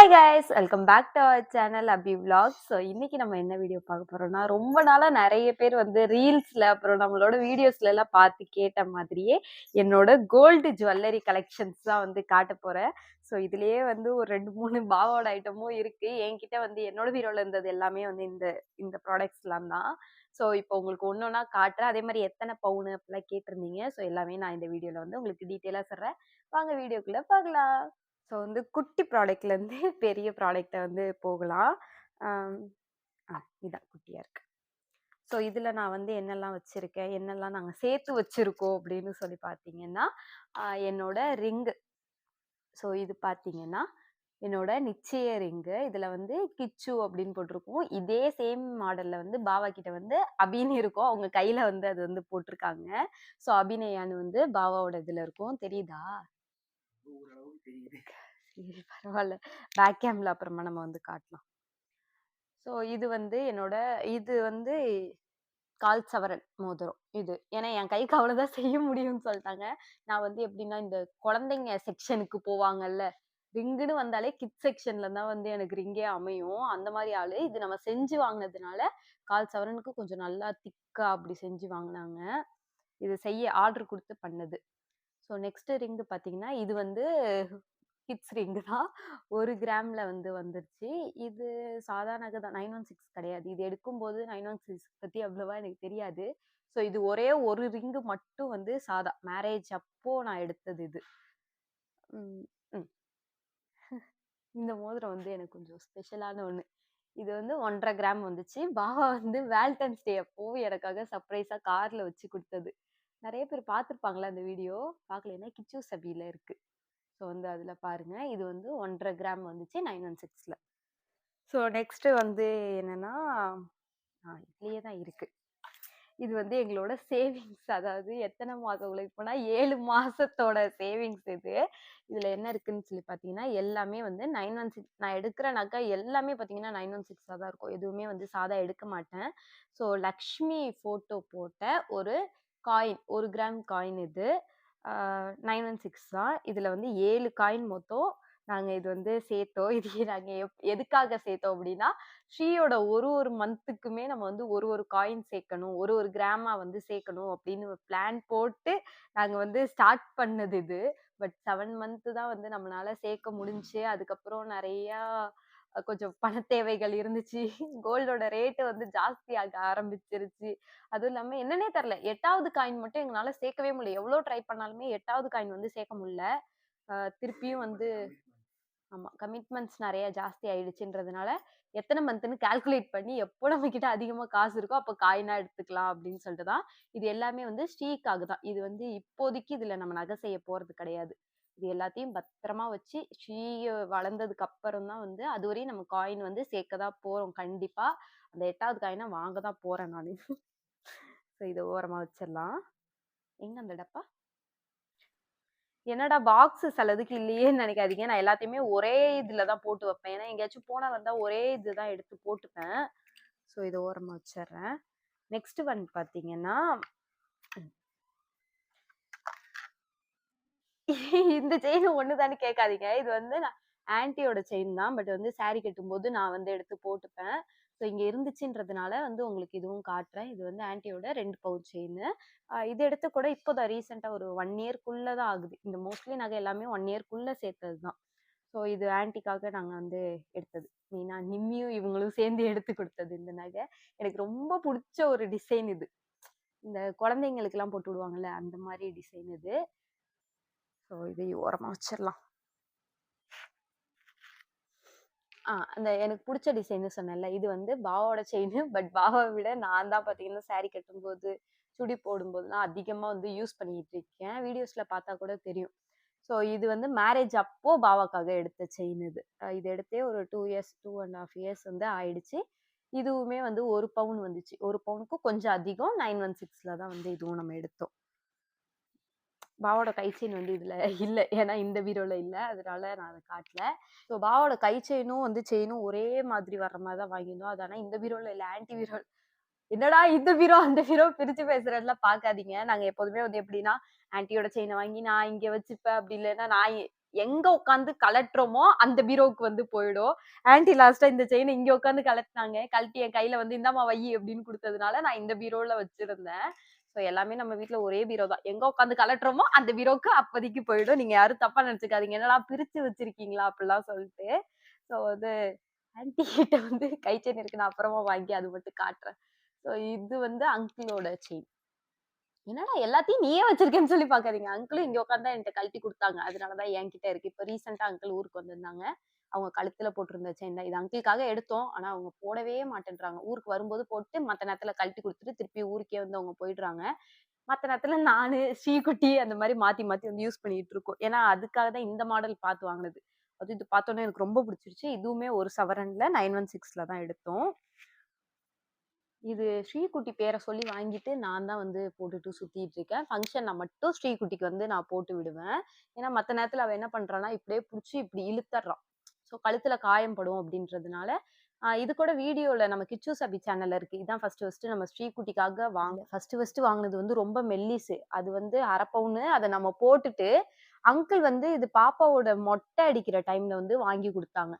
Hi guys welcome back to our channel Abhi vlogs. So இன்றைக்கி நம்ம என்ன video பார்க்க போகிறோம்னா ரொம்ப நாளாக நிறைய பேர் வந்து ரீல்ஸில் அப்புறம் நம்மளோட வீடியோஸ்லலாம் பார்த்து கேட்ட மாதிரியே என்னோட கோல்டு ஜுவல்லரி கலெக்ஷன்ஸ் தான் வந்து காட்ட போகிறேன் ஸோ இதுலேயே வந்து ஒரு ரெண்டு மூணு பாவோட ஐட்டமும் இருக்குது என்கிட்ட வந்து என்னோட வீடியோல இருந்தது எல்லாமே வந்து இந்த இந்த ப்ராடக்ட்ஸ்லாம் தான். ஸோ இப்போ உங்களுக்கு ஒன்று ஒன்றா காட்டுறேன். அதே மாதிரி எத்தனை பவுனு அப்படிலாம் கேட்டிருந்தீங்க. ஸோ எல்லாமே நான் இந்த வீடியோவில் வந்து உங்களுக்கு டீட்டெயிலாக சொல்கிறேன் வாங்க வீடியோக்குள்ளே பார்க்கலாம் ஸோ வந்து குட்டி ப்ராடக்ட்லேருந்து பெரிய ப்ராடக்ட்டை வந்து போகலாம். இதான் குட்டியாக இருக்கு. ஸோ இதில் நான் வந்து என்னெல்லாம் வச்சுருக்கேன்? என்னெல்லாம் நாங்கள் சேர்த்து வச்சுருக்கோம்? அப்படின்னு சொல்லி பார்த்தீங்கன்னா என்னோடய என்னோட ரிங்கு ஸோ இது பார்த்தீங்கன்னா என்னோட நிச்சய ரிங்கு இதில் வந்து கிச்சு அப்படின்னு போட்டிருக்கோம். இதே சேம் மாடலில் வந்து பாவா கிட்ட வந்து அபின்னு இருக்கும். அவங்க கையில் வந்து அது வந்து போட்டிருக்காங்க. ஸோ அபிநயான்னு வந்து பாவாவோட இதில் இருக்கும். தெரியுதா? சரி பரவாயில்ல பேக் கேம்ல அப்புறமா நம்ம வந்து காட்டலாம். ஸோ இது வந்து என்னோட இது வந்து கால் சவரன் மோதிரம் இது. ஏன்னா என் கைக்கு அவ்வளோதான் செய்ய முடியும்னு சொல்லிட்டாங்க. நான் வந்து எப்படின்னா இந்த குழந்தைங்க செக்ஷனுக்கு போவாங்கல்ல ரிங்குன்னு வந்தாலே கிட் செக்ஷன்ல தான் வந்து எனக்கு ரிங்கே அமையும். அந்த மாதிரி ஆளு. இது நம்ம செஞ்சு வாங்கினதுனால கால் சவரனுக்கு கொஞ்சம் நல்லா திக்கா அப்படி செஞ்சு வாங்கினாங்க. இது செய்ய ஆர்டர் கொடுத்து பண்ணது. ஸோ நெக்ஸ்ட் ரிங்கு பார்த்தீங்கன்னா இது வந்து கிட்ஸ் ரிங்கு தான். ஒரு கிராமில் வந்து வந்துருச்சு. இது சாதாரண தான் நைன் ஒன் சிக்ஸ் கிடையாது. இது எடுக்கும்போது நைன் ஒன் சிக்ஸ் பற்றி அவ்வளோவா எனக்கு தெரியாது. ஸோ இது ஒரே ஒரு ரிங்கு மட்டும் வந்து சாதா. மேரேஜ் அப்போ நான் எடுத்தது இது. இந்த மோதிரம் வந்து எனக்கு கொஞ்சம் ஸ்பெஷலான ஒன்று இது வந்து ஒன்றரை கிராம் வந்துச்சு. பாபா வந்து வேல்டன்ஸ் டே அப்போ எனக்காக சர்ப்ரைஸாக காரில் வச்சு கொடுத்தது. நிறைய பேர் பார்த்துருப்பாங்களா அந்த வீடியோ? பார்க்கலன்னா கிச்சு சபியில் இருக்குது ஸோ வந்து அதில் பாருங்கள் இது வந்து ஒன்றரை கிராம் வந்துச்சு நைன் ஒன் சிக்ஸில். ஸோ நெக்ஸ்ட்டு வந்து என்னென்னா இதுலேயே தான் இருக்குது இது வந்து எங்களோட சேவிங்ஸ். அதாவது எத்தனை மாதம் உழைப்புனா ஏழு மாதத்தோட சேவிங்ஸ் இது. இதில் என்ன இருக்குன்னு சொல்லி பார்த்தீங்கன்னா எல்லாமே வந்து நைன் ஒன் சிக்ஸ் நான் எடுக்கிற நகை எல்லாமே பார்த்தீங்கன்னா நைன் ஒன் சிக்ஸாக தான் இருக்கும். எதுவுமே வந்து சாதா எடுக்க மாட்டேன். ஸோ லக்ஷ்மி ஃபோட்டோ போட்ட ஒரு காயின் ஒரு கிராம் காயின் இது. நைன் ஒன் சிக்ஸ் தான் இதில் வந்து ஏழு காயின் மொத்தம் நாங்கள் இது வந்து சேர்த்தோம். இது நாங்கள் எப் எதுக்காக சேர்த்தோம் அப்படின்னா ஸ்ரீயோட ஒரு ஒரு மந்த்துக்குமே நம்ம வந்து ஒரு ஒரு காயின் சேர்க்கணும். ஒரு ஒரு கிராமா வந்து சேர்க்கணும் அப்படின்னு பிளான் போட்டு நாங்கள் வந்து ஸ்டார்ட் பண்ணது இது. பட் செவன் மந்த்து தான் வந்து நம்மளால சேர்க்க முடிஞ்சு. அதுக்கப்புறம் நிறையா கொஞ்சம் பண தேவைகள் இருந்துச்சு. கோல்டோட ரேட்டு வந்து ஜாஸ்தியாக ஆரம்பிச்சிருச்சு. அதுவும் இல்லாமல் என்னன்னே தெரில. எட்டாவது காயின் மட்டும் எங்களால சேர்க்கவே முடியல. எவ்வளோ ட்ரை பண்ணாலுமே எட்டாவது காயின் வந்து சேர்க்க முடியல. திருப்பியும் வந்து ஆமாம் கமிட்மெண்ட்ஸ் நிறைய ஜாஸ்தி ஆயிடுச்சுன்றதுனால எத்தனை மந்த்னு கால்குலேட் பண்ணி எப்போ நம்ம கிட்ட அதிகமாக காசு இருக்கோ அப்போ காயினா எடுத்துக்கலாம் அப்படின்னு சொல்லிட்டு தான் இது எல்லாமே வந்து ஸ்ரீக்காக தான் இது வந்து இப்போதைக்கு இதில் நம்ம நகை செய்ய போகிறது கிடையாது. இது எல்லாத்தையும் பத்திரமா வச்சு ஸ்ரீ வளர்ந்ததுக்கு அப்புறம் தான் வந்து அது வரையும் நம்ம காயின் வந்து சேர்க்க தான் போகிறோம் கண்டிப்பாக அந்த எட்டாவது காயினை வாங்க தான் போகிறேன் நான். ஸோ இதை ஓரமாக வச்சிடலாம். எங்க அந்த டப்பா? என்னடா பாக்ஸ் சிலதுக்கு இல்லையேன்னு நினைக்காதீங்க. நான் எல்லாத்தையுமே ஒரே இதில் தான் போட்டு வைப்பேன். ஏன்னா எங்கேயாச்சும் போனால் வந்தால் ஒரே இது தான் எடுத்து போட்டுப்பேன். ஸோ இதை ஓரமாக வச்சிடுறேன். நெக்ஸ்ட் ஒன் பார்த்தீங்கன்னா இந்த செயின் ஒன்று தானே கேட்காதீங்க. இது வந்து நான் ஆன்ட்டியோட செயின் தான். பட் வந்து saree கட்டும்போது நான் வந்து எடுத்து போட்டுப்பேன். ஸோ இங்கே இருந்துச்சுன்றதுனால வந்து உங்களுக்கு இதுவும் காட்டுறேன். இது வந்து ஆன்டியோட ரெண்டு பவுன் செயின் இது எடுத்து கூட இப்போதான் ரீசெண்டாக ஒரு ஒன் இயர்க்குள்ளே தான் ஆகுது. இந்த மோஸ்ட்லி நகை எல்லாமே ஒன் இயர்க்குள்ளே சேர்த்தது தான். ஸோ இது ஆன்ட்டிக்காக நாங்கள் வந்து எடுத்தது. மெயினாக நிம்மியும் இவங்களும் சேர்ந்து எடுத்து கொடுத்தது இந்த நகை. எனக்கு ரொம்ப பிடிச்ச ஒரு டிசைன் இது. இந்த குழந்தைங்களுக்கெல்லாம் போட்டு விடுவாங்கல்ல அந்த மாதிரி டிசைன் இது. ஸோ இதை ஓரமாக வச்சிடலாம் ஆ அந்த எனக்கு பிடிச்ச டிசைன்னு சொன்னேன்ல இது வந்து பாவோட செயின் பட் பாவாவை விட நான் தான் பார்த்தீங்கன்னா சேரீ கட்டும்போது சுடி போடும்போதுலாம் அதிகமாக வந்து யூஸ் பண்ணிக்கிட்டு இருக்கேன். வீடியோஸில் பார்த்தா கூட தெரியும். ஸோ இது வந்து மேரேஜ் அப்போ பாவாக்காக எடுத்த செயின் இது. இது எடுத்தே ஒரு two years two and half years வந்து ஆயிடுச்சு. இதுவுமே வந்து ஒரு பவுன் வந்துச்சு. ஒரு பவுனுக்கும் கொஞ்சம் அதிகம் நைன் ஒன் சிக்ஸில் தான் வந்து இதுவும் நம்ம எடுத்தோம். பாவோட கை செயின் வந்து இதில் இல்லை. ஏன்னா இந்த பீரோவில் இல்லை. அதனால நான் அதை காட்டல. ஸோ பாவோட கை செயினும் வந்து செயினும் ஒரே மாதிரி வர்ற மாதிரி தான் வாங்கியிருந்தோம். அது ஆனால் இந்த பீரோவில் இல்லை. ஆன்டி பீரோ என்னடா இந்த பீரோ அந்த பீரோ பிரிச்சு பேசுகிறதெல்லாம் பார்க்காதீங்க. நாங்கள் எப்போதுமே வந்து எப்படின்னா ஆன்டியோட செயினை வாங்கி நான் இங்கே வச்சுப்பேன். அப்படி இல்லைன்னா நான் எங்க உட்காந்து கலட்டுறோமோ அந்த பீரோவுக்கு வந்து போயிடும். ஆன்டி லாஸ்டா இந்த செயினை இங்க உட்காந்து கலட்டினாங்க. கழட்டி என் கையில வந்து இந்தாம்மா வை அப்படின்னு கொடுத்ததுனால நான் இந்த பீரோல வச்சிருந்தேன். ஸோ எல்லாமே நம்ம வீட்டுல ஒரே பீரோ தான். எங்க உட்காந்து கலட்டுறோமோ அந்த பீரோக்கு அப்போதைக்கு போயிடும். நீங்க யாரும் தப்பா நினைச்சுக்காதீங்க. என்னடா பிரிச்சு வச்சிருக்கீங்களா? அப்படிலாம் சொல்லிட்டு. ஸோ வந்து ஆன்டி கிட்ட வந்து கை செயின் இருக்கு நான் அப்புறமா வாங்கி அது மட்டும் காட்டுறேன். ஸோ இது வந்து அங்கிளோட செயின் என்னடா எல்லாத்தையும் நீயே வச்சிருக்கேன்னு சொல்லி பாக்காதீங்க அங்கிளும் இங்க உட்காந்து என்கிட்ட கழட்டி கொடுத்தாங்க. அதனாலதான் என்கிட்ட இருக்கு. இப்போ ரீசெண்டா அங்கிள் ஊருக்கு வந்திருந்தாங்க. அவங்க கழுத்துல போட்டிருந்த செயின் இது அங்கிளுக்காக எடுத்தோம். ஆனா அவங்க போடவே மாட்டேன்றாங்க. ஊருக்கு வரும்போது போட்டு மத்த நேரத்துல கழட்டி கொடுத்துட்டு திருப்பி ஊருக்கே வந்து அவங்க போயிடுறாங்க. மத்த நேரத்துல நானு ஸ்ரீகுட்டி அந்த மாதிரி மாத்தி மாத்தி வந்து யூஸ் பண்ணிட்டு இருக்கோம். ஏன்னா அதுக்காக தான் இந்த மாடல் பார்த்து வாங்கினது. அது இது பார்த்தோன்னே எனக்கு ரொம்ப பிடிச்சிருச்சு. இதுவுமே ஒரு சவரன்ல நைன் ஒன் சிக்ஸ்ல தான் எடுத்தோம். இது ஸ்ரீகுட்டி பேரை சொல்லி வாங்கிட்டு நான் தான் வந்து போட்டுட்டு சுத்திட்டு இருக்கேன். ஃபங்க்ஷன்ல மட்டும் ஸ்ரீகுட்டிக்கு வந்து நான் போட்டு விடுவேன். ஏன்னா மத்த நேரத்துல அவ என்ன பண்றான்னா இப்படியே பிடிச்சி இப்படி இழுத்துறான் ஸோ கழுத்துல காயம் படும் அப்படின்றதுனால இது கூட வீடியோல நம்ம கிச்சு சபி சேனல்ல இருக்கு. இதான் ஃபர்ஸ்ட் ஃபர்ஸ்ட் நம்ம ஸ்ரீகுட்டிக்காக வாங்க ஃபர்ஸ்ட் ஃபர்ஸ்ட் வாங்கினது வந்து ரொம்ப மெல்லிசு. அது வந்து அரை பவுனு அதை நம்ம போட்டுட்டு அங்கிள் வந்து இது பாப்பாவோட மொட்டை அடிக்கிற டைம்ல வந்து வாங்கி கொடுத்தாங்க.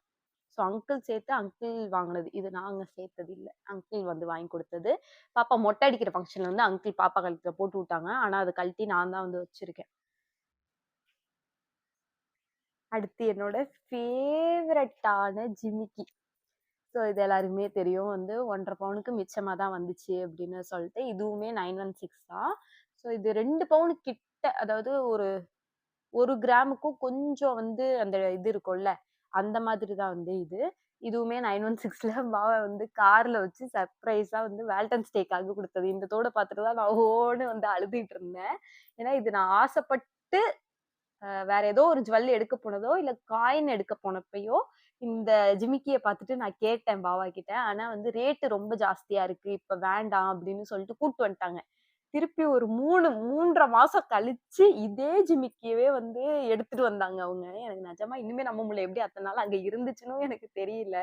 ஸோ அங்கிள் சேர்த்து அங்கிள் வாங்கினது. இது நாங்க சேர்த்தது இல்லை. அங்கிள் வந்து வாங்கி கொடுத்தது. பாப்பா மொட்டை அடிக்கிற ஃபங்க்ஷன்ல வந்து அங்கிள் பாப்பா கழுத்துல போட்டு விட்டாங்க. ஆனா அதை கழட்டி நான் தான் வந்து வச்சிருக்கேன். அடுத்து என்னோட ஃபேவரட்டான ஜிமிக்கி. ஸோ இது எல்லாருக்குமே தெரியும். வந்து ஒன்றரை பவுனுக்கு மிச்சமாக தான் வந்துச்சு அப்படின்னு சொல்லிட்டு. இதுவுமே நைன் ஒன் சிக்ஸ் தான். ஸோ இது ரெண்டு பவுனு கிட்ட அதாவது ஒரு ஒரு கிராமுக்கும் கொஞ்சம் வந்து அந்த இது இருக்கும்ல அந்த மாதிரி தான் வந்து இது. இதுவுமே நைன் ஒன் சிக்ஸில் மாவை வந்து காரில் வச்சு சர்ப்ரைஸாக வந்து வேல்டன்ஸ் டேக்காக கொடுத்தது. இந்த தோடை பார்த்துட்டு தான் நான் ஓன்னு வந்து அழுதுட்டு இருந்தேன். ஏன்னா இது நான் ஆசைப்பட்டு வேற ஏதோ ஒரு ஜுவல் எடுக்க போனதோ இல்ல காயின் எடுக்க போனப்பயோ இந்த ஜிமிக்கிய பார்த்துட்டு நான் கேட்டேன் பாவா கிட்ட. ஆனா வந்து ரேட்டு ரொம்ப ஜாஸ்தியா இருக்கு. இப்ப வேண்டாம் அப்படின்னு சொல்லிட்டு கூட்டு வந்துட்டாங்க. திருப்பி ஒரு மூணு மூன்றரை மாசம் கழிச்சு இதே ஜிமிக்கியவே வந்து எடுத்துட்டு வந்தாங்க அவங்க. எனக்கு நிஜமா இனிமே நம்ம முடியல. எப்படி அத்தனை நாள் அங்க இருந்துச்சுன்னு எனக்கு தெரியல.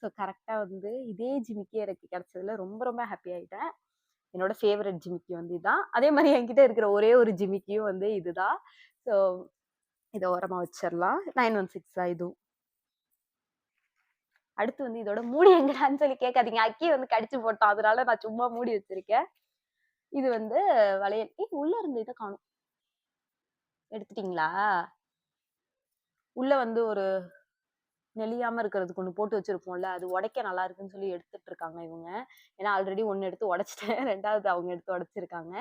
ஸோ கரெக்டா வந்து இதே ஜிமிக்கி எனக்கு கிடைச்சதுல ரொம்ப ரொம்ப ஹாப்பி ஆயிட்டேன். என்னோட ஃபேவரட் ஜிமிக்கி வந்து இதுதான் அதே மாதிரி என்கிட்ட இருக்கிற ஒரே ஒரு ஜிமிக்கியும் வந்து இதுதான். ஸோ இதை ஓரமாக வச்சிடலாம் நைன் ஒன் சிக்ஸ் தான் இதுவும் அடுத்து வந்து இதோட மூடி எங்கடான்னு சொல்லி கேட்காதீங்க. அக்கி வந்து கடிச்சு போட்டோம் அதனால நான் சும்மா மூடி வச்சிருக்கேன். இது வந்து வளையல். ஏ உள்ள இருந்து இதை காணும். எடுத்துட்டீங்களா? உள்ள வந்து ஒரு நெளியாம இருக்கிறதுக்கு ஒன்று போட்டு வச்சிருப்போம்ல அது உடைக்க நல்லா இருக்குன்னு சொல்லி எடுத்துட்டு இருக்காங்க இவங்க. ஏன்னா ஆல்ரெடி ஒன்று எடுத்து உடைச்சிட்டேன். ரெண்டாவது அவங்க எடுத்து உடைச்சிருக்காங்க.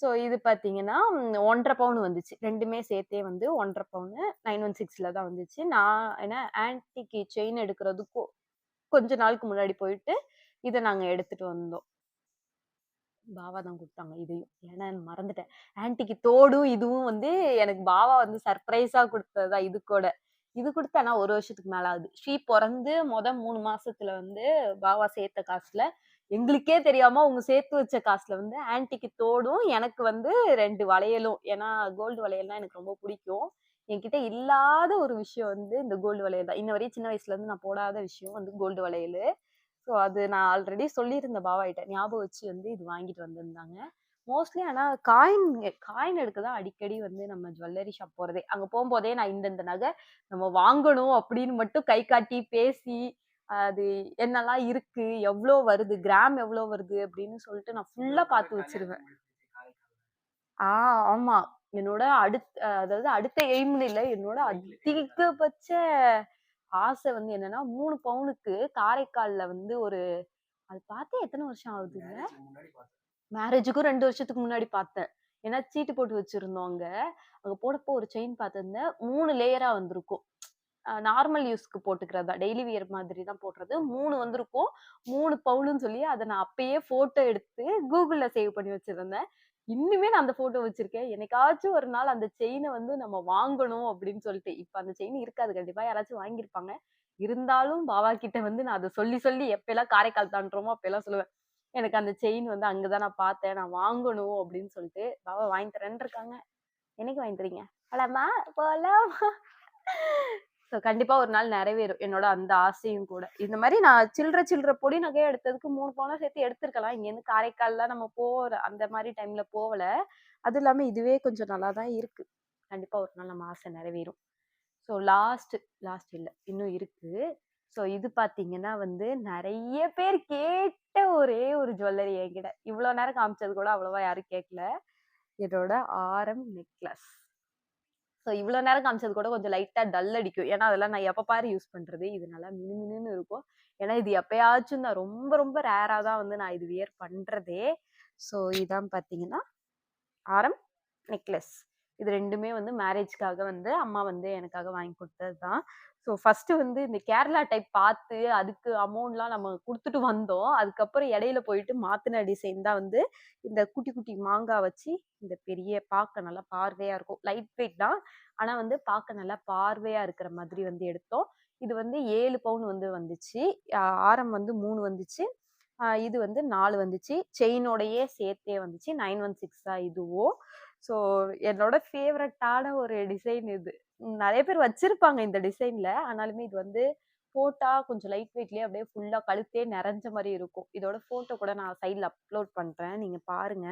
ஸோ இது பார்த்தீங்கன்னா ஒன்றரை பவுன் வந்துச்சு. ரெண்டுமே சேர்த்தே வந்து ஒன்றரை பவுனு நைன் ஒன் சிக்ஸில் தான் வந்துச்சு. நான் ஏன்னா ஆன்டிக்கு செயின் எடுக்கிறதுக்கும் கொஞ்ச நாளுக்கு முன்னாடி போயிட்டு இதை நாங்கள் எடுத்துட்டு வந்தோம். பாவா தான் கொடுத்தாங்க இதையும். ஏன்னா நான் மறந்துட்டேன். ஆன்டிக்கு தோடும் இதுவும் வந்து எனக்கு பாவா வந்து சர்ப்ரைஸாக கொடுத்ததா இது கூட. இது கொடுத்து ஒரு வருஷத்துக்கு மேலே ஆகுது ஸ்ரீ பிறந்து மொதல் மூணு மாசத்துல வந்து பாவா சேர்த்த காசுல எங்களுக்கே தெரியாம அவங்க சேர்த்து வச்ச காசுல வந்து ஆன்டிக்கு தோடும் எனக்கு வந்து ரெண்டு வளையலும். ஏன்னா கோல்டு வளையல்னா எனக்கு ரொம்ப பிடிக்கும். என்கிட்ட இல்லாத ஒரு விஷயம் வந்து இந்த கோல்டு வளையல் தான். இன்ன வரையும் சின்ன வயசுல இருந்து நான் போடாத விஷயம் வந்து கோல்டு வளையல். ஸோ அது நான் ஆல்ரெடி சொல்லியிருந்தேன் பாவாயிட்ட ஞாபகம் வச்சு வந்து இது வாங்கிட்டு வந்திருந்தாங்க. மோஸ்ட்லி ஆனால் காயின் காயின் எடுக்க தான் அடிக்கடி வந்து நம்ம ஜுவல்லரி ஷாப் போகிறதே அங்கே போகும்போதே நான் இந்தந்த நகை நம்ம வாங்கணும் அப்படின்னு மட்டும் கை காட்டி பேசி அது என்னெல்லாம் இருக்கு? எவ்வளோ வருது? கிராம் எவ்வளோ வருது? அப்படின்னு சொல்லிட்டு நான் ஃபுல்லா பார்த்து வச்சிருவேன். ஆ ஆமா. என்னோட அடுத்த அதாவது அடுத்த எய்ம்னு இல்லை. என்னோட அதிகபட்ச ஆசை வந்து என்னன்னா மூணு பவுனுக்கு காரைக்கால்ல வந்து ஒரு அது பார்த்தே எத்தனை வருஷம் ஆகுதுங்க மேரேஜுக்கும் ரெண்டு வருஷத்துக்கு முன்னாடி பார்த்தேன். ஏன்னா சீட்டு போட்டு வச்சிருந்தோம் அங்க. அங்க போடப்போ ஒரு செயின் பார்த்திருந்தேன். மூணு லேயரா வந்திருக்கும். நார்மல் யூஸ்க்கு போட்டுக்கிறது? தான் டெய்லி வியர் மாதிரி தான் போடுறது. மூணு வந்திருக்கும். மூணு பவுலுன்னு சொல்லி அதை நான் அப்பயே போட்டோ எடுத்து கூகுளில் சேவ் பண்ணி வச்சிருந்தேன். இன்னுமே நான் அந்த போட்டோ வச்சிருக்கேன். எனக்காச்சும் ஒரு நாள் அந்த செயினை வந்து நம்ம வாங்கணும் அப்படின்னு சொல்லிட்டு இப்போ அந்த செயின் இருக்காது. கண்டிப்பாக யாராச்சும் வாங்கியிருப்பாங்க. இருந்தாலும் பாபா கிட்ட வந்து நான் அதை சொல்லி சொல்லி எப்பெல்லாம் காரைக்கால் தாண்டுறோமோ அப்பெல்லாம் சொல்லுவேன். எனக்கு அந்த செயின் வந்து அங்கதான் நான் பார்த்தேன். நான் வாங்கணும் அப்படின்னு சொல்லிட்டு பாபா வாங்கி தரேன்னு இருக்காங்க என்னைக்கு வாங்கி தரீங்க? போலாமா போலாம் ஸோ கண்டிப்பா ஒரு நாள் நிறைவேறும். என்னோட அந்த ஆசையும் கூட. இந்த மாதிரி நான் சில்லற சில்லற பொடி நகையை எடுத்ததுக்கு மூணு பவுனா சேர்த்து எடுத்திருக்கலாம். இங்க இருந்து நம்ம போற அந்த மாதிரி டைம்ல போகல அதுவும் இல்லாம இதுவே கொஞ்சம் நல்லா தான் இருக்கு. கண்டிப்பா ஒரு நாள் நம்ம ஆசை நிறைவேறும். ஸோ லாஸ்ட் லாஸ்ட் இல்ல. இன்னும் இருக்கு. ஸோ இது பாத்தீங்கன்னா வந்து நிறைய பேர் கேட்ட ஒரே ஒரு ஜுவல்லரி என்கிட்ட. இவ்வளோ நேரம் காமிச்சது கூட அவ்வளவா யாரும் கேட்கல. என்னோட ஆரம் நெக்லஸ் ஸோ இவ்வளோ நேரம் காமிச்சது கூட கொஞ்சம் லைட்டாக டல் அடிக்கும். ஏன்னா அதெல்லாம் நான் எப்போ பாரு யூஸ் பண்ணுறது இது. நல்லா மினுமினுன்னு இருக்கும். ஏன்னா இது எப்பயாச்சும் தான் ரொம்ப ரொம்ப ரேராக தான் வந்து நான் இது வியர் பண்ணுறதே ஸோ இதான் பார்த்தீங்கன்னா ஆரம் நெக்லஸ். இது ரெண்டுமே வந்து மேரேஜ்க்காக வந்து அம்மா வந்து எனக்காக வாங்கி கொடுத்தது தான் ஸோ ஃபர்ஸ்ட் வந்து இந்த கேரளா டைப் பார்த்து அதுக்கு அமௌண்ட்லாம் நம்ம கொடுத்துட்டு வந்தோம். அதுக்கப்புறம் இடையில போயிட்டு மாத்தின டிசைன் தான் வந்து இந்த குட்டி குட்டி மாங்காய் வச்சு இந்த பெரிய பார்க்க நல்லா பார்வையா இருக்கும். லைட் வெயிட் தான். ஆனால் வந்து பார்க்க நல்லா பார்வையா இருக்கிற மாதிரி வந்து எடுத்தோம். இது வந்து ஏழு பவுன் வந்து வந்துச்சு. ஆரம் வந்து மூணு வந்துச்சு. இது வந்து நாலு வந்துச்சு. செயினோடையே சேர்த்தே வந்துச்சு. நைன் ஒன் சிக்ஸா இதுவோ ஸோ என்னோட ஃபேவரட்டான ஒரு டிசைன் இது. நிறைய பேர் வச்சிருப்பாங்க இந்த டிசைன்ல. ஆனாலுமே இது வந்து போட்டா கொஞ்சம் லைட் வெயிட்லயே அப்படியே ஃபுல்லா கழுத்தே நிறைஞ்ச மாதிரி இருக்கும். இதோட போட்டோ கூட நான் சைடில் அப்லோட் பண்றேன். நீங்க பாருங்க.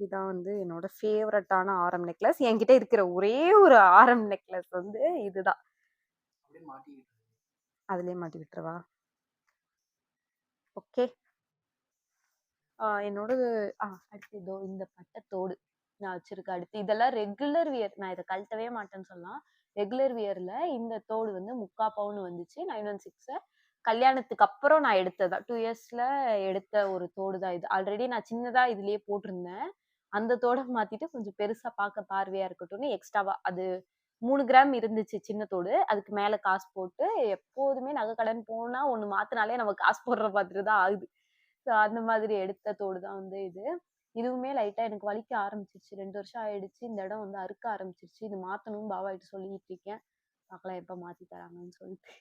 இதான் வந்து என்னோட ஃபேவரட்டான ஆரம் நெக்லஸ். என்கிட்ட இருக்கிற ஒரே ஒரு ஆரம் நெக்லஸ் வந்து இதுதான். அதுலயே மாட்டி விட்டுறவா ஓகே. என்னோடது ஆ அடுத்து இதோ இந்த பட்டத்தோடு. நான் வச்சிருக்கேன் அடுத்து இதெல்லாம் ரெகுலர் வியர் நான் இதை கழட்டவே மாட்டேன்னு சொல்லலாம் ரெகுலர் வியர்ல இந்த தோடு வந்து முக்கா பவுன் வந்துச்சு. நைன் ஒன் சிக்ஸ் கல்யாணத்துக்கு அப்புறம் நான் எடுத்ததா? டூ இயர்ஸ்ல எடுத்த ஒரு தோடு தான் இது. ஆல்ரெடி நான் சின்னதா இதுலயே போட்டிருந்தேன். அந்த தோடை மாத்திட்டு கொஞ்சம் பெருசா பார்க்க பார்வையா இருக்கட்டும்னு எக்ஸ்ட்ராவா அது மூணு கிராம் இருந்துச்சு சின்ன தோடு. அதுக்கு மேல காசு போட்டு எப்போதுமே நகை கடன் போனா ஒண்ணு மாத்தினாலே நம்ம காசு போடுற மாதிரி தான் ஆகுது. ஸோ அந்த மாதிரி எடுத்த தோடு தான் வந்து இது. இதுவுமே லைட்டா எனக்கு வலிக்க ஆரம்பிச்சிருச்சு. ரெண்டு வருஷம் ஆயிடுச்சு. இந்த இடம் வந்து அறுக்க ஆரம்பிச்சிருச்சு. இது மாத்தணும் பாபாகிட்ட சொல்லிட்டு இருக்கேன். பார்க்கலாம் எப்ப மாத்தி தராங்கன்னு சொல்லிட்டு.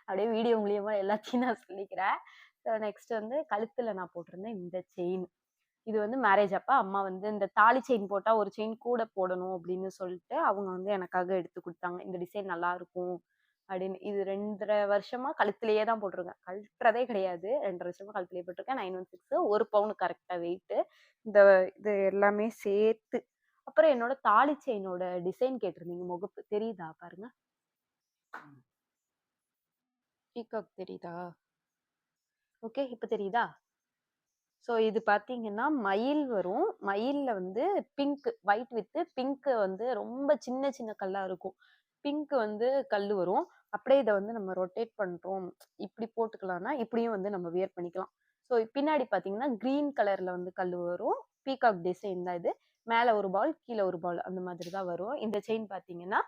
அப்படியே வீடியோ மூலியமா எல்லாத்தையும் நான் சொல்லிக்கிறேன். ஸோ நெக்ஸ்ட் வந்து கழுத்துல நான் போட்டிருந்தேன் இந்த செயின் இது வந்து மேரேஜ் அப்ப அம்மா வந்து இந்த தாலி செயின் போட்டா ஒரு செயின் கூட போடணும் அப்படின்னு சொல்லிட்டு அவங்க வந்து எனக்காக எடுத்து கொடுத்தாங்க. இந்த டிசைன் நல்லா இருக்கும். அப்படின்னு. இது ரெண்டரை வருஷமா கழுத்துலயே தான் போட்டிருக்கேன் கழட்டுறதே கிடையாது. ரெண்டரை வருஷமா கழுத்துலயே போட்டிருக்கேன். நைன் ஒன் சிக்ஸ் ஒரு பவுன் கரெக்டாக வெயிட்டு இந்த இது எல்லாமே சேர்த்து. அப்புறம் என்னோட தாலி செயினோட டிசைன் கேட்டிருந்தீங்க. முகப்பு தெரியுதா? பாருங்க. பீகாக் தெரியுதா? ஓகே இப்போ தெரியுதா? ஸோ இது பார்த்தீங்கன்னா மயில் வரும். மயிலில் வந்து பிங்க் ஒயிட் வித்து பிங்க்கு வந்து ரொம்ப சின்ன சின்ன கல்லாக இருக்கும். பிங்க் வந்து கல் வரும். அப்படியே இதை வந்து நம்ம ரொட்டேட் பண்றோம். இப்படி போட்டுக்கலாம்னா இப்படியும் வந்து நம்ம வியர் பண்ணிக்கலாம். ஸோ பின்னாடி பார்த்தீங்கன்னா கிரீன் கலர்ல வந்து கல் வரும். பீகாக் டிசைன் தான் இது. மேலே ஒரு பால் கீழே ஒரு பால் அந்த மாதிரி தான் வரும். இந்த செயின் பார்த்தீங்கன்னா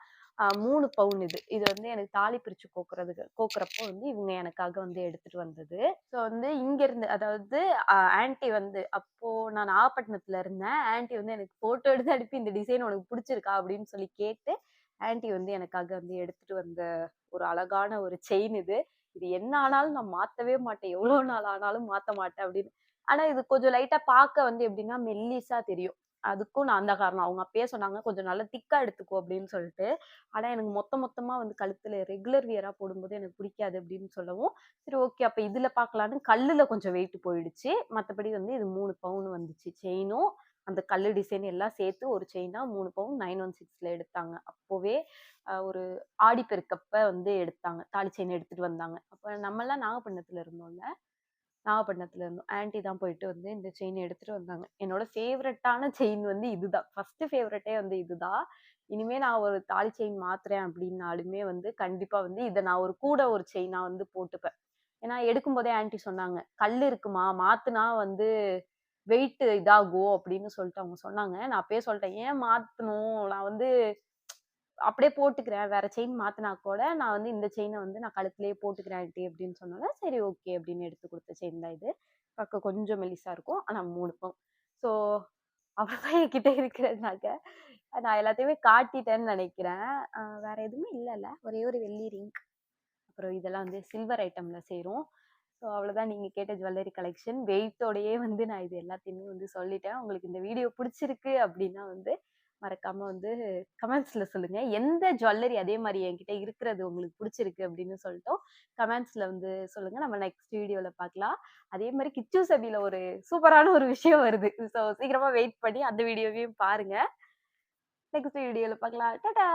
மூணு பவுன் இது. இது வந்து எனக்கு தாலி பிரிச்சு கோக்குறதுக்கு கோக்குறப்போ வந்து இவங்க எனக்காக வந்து எடுத்துட்டு வந்தது. ஸோ வந்து இங்க இருந்து அதாவது ஆன்ட்டி வந்து அப்போ நான் நாகப்பட்டினத்துல இருந்தேன். ஆன்டி வந்து எனக்கு போட்டோ எடுத்து அனுப்பி இந்த டிசைன் உனக்கு பிடிச்சிருக்கா? அப்படின்னு சொல்லி கேட்டு ஆன்டி வந்து எனக்காக வந்து எடுத்துட்டு வந்த ஒரு அழகான ஒரு செயின் இது. இது என்ன ஆனாலும் நான் மாத்தவே மாட்டேன். எவ்வளவு நாள் ஆனாலும் மாத்த மாட்டேன் அப்படின்னு. ஆனா இது கொஞ்சம் லைட்டா பார்க்க வந்து எப்படின்னா மெல்லிசா தெரியும். அதுக்கும் நான் அந்த காரணம். அவங்க அப்பயே சொன்னாங்க கொஞ்சம் நல்லா திக்கா எடுத்துக்கோ அப்படின்னு சொல்லிட்டு. ஆனா எனக்கு மொத்த மொத்தமா வந்து கழுத்துல ரெகுலர் வியரா போடும்போது எனக்கு பிடிக்காது அப்படின்னு சொல்லவும் சரி ஓகே அப்ப இதுல பார்க்கலான்னு கல்லுல கொஞ்சம் வெயிட் போயிடுச்சு. மத்தபடி வந்து இது மூணு பவுன் வந்துச்சு. செயினும் அந்த கல் டிசைன் எல்லாம் சேர்த்து ஒரு செயினா மூணு பவுன் நைன் ஒன் சிக்ஸ்ல எடுத்தாங்க. அப்போவே ஒரு ஒரு ஆடிப்பெருக்கப்ப வந்து எடுத்தாங்க. தாலி செயின் எடுத்துட்டு வந்தாங்க. அப்ப நம்மளாம் நாகப்பட்டினத்தில் நாகப்பட்டினத்துல இருந்தோம்ல. நாகப்பட்டினத்துல இருந்தோம். ஆன்ட்டி தான் போயிட்டு வந்து இந்த செயின் எடுத்துட்டு வந்தாங்க. என்னோட ஃபேவரட்டான செயின் வந்து இதுதான். ஃபர்ஸ்ட் ஃபேவரட்டே வந்து இதுதான். இனிமே நான் ஒரு தாலி செயின் மாத்துறேன் அப்படின்னாலுமே வந்து கண்டிப்பா வந்து இதை நான் ஒரு கூட ஒரு செயினா வந்து போட்டுப்பேன். ஏன்னா எடுக்கும் போதே ஆன்ட்டி சொன்னாங்க கல் இருக்குமா? மாத்துனா வந்து வெயிட் இதாகும் அப்படின்னு சொல்லிட்டு அவங்க சொன்னாங்க. நான் அப்பயே சொல்லிட்டேன் ஏன் மாத்தணும்? நான் வந்து அப்படியே போட்டுக்கிறேன். வேற செயின் மாத்தினா கூட நான் வந்து இந்த செயினை வந்து நான் கழுத்துலயே போட்டுக்கிறேன் அப்படின்னு சொன்னாங்க சரி ஓகே அப்படின்னு எடுத்து கொடுத்த செயின் தான் இது. பார்க்க கொஞ்சம் மெலிசா இருக்கும் ஆனா மூணு பவுன் ஸோ அவ்வளோதான் என்கிட்ட இருக்கிறதுனாக்க நான் எல்லாத்தையுமே காட்டிட்டேன்னு நினைக்கிறேன். வேற எதுவுமே இல்லைல்ல. ஒரே ஒரு வெள்ளி ரிங்க் அப்புறம் இதெல்லாம் வந்து சில்வர் ஐட்டம்ல சேரும். ஸோ அவ்வளோதான் நீங்கள் கேட்ட ஜுவல்லரி கலெக்ஷன் வெயிட்டோடயே வந்து நான் இது எல்லாத்தையுமே வந்து சொல்லிட்டேன். உங்களுக்கு இந்த வீடியோ பிடிச்சிருக்கு அப்படின்னா வந்து மறக்காம வந்து கமெண்ட்ஸில் சொல்லுங்கள் எந்த ஜுவல்லரி அதே மாதிரி என்கிட்ட இருக்கிறது உங்களுக்கு பிடிச்சிருக்கு அப்படின்னு சொல்லிட்டோம். கமெண்ட்ஸில் வந்து சொல்லுங்கள் நம்ம நெக்ஸ்ட் வீடியோவில் பார்க்கலாம். அதே மாதிரி கிச்சு சபியில் ஒரு சூப்பரான ஒரு விஷயம் வருது. ஸோ சீக்கிரமாக வெயிட் பண்ணி அந்த வீடியோவையும் பாருங்கள் நெக்ஸ்ட் வீடியோவில் பார்க்கலாம். டாடா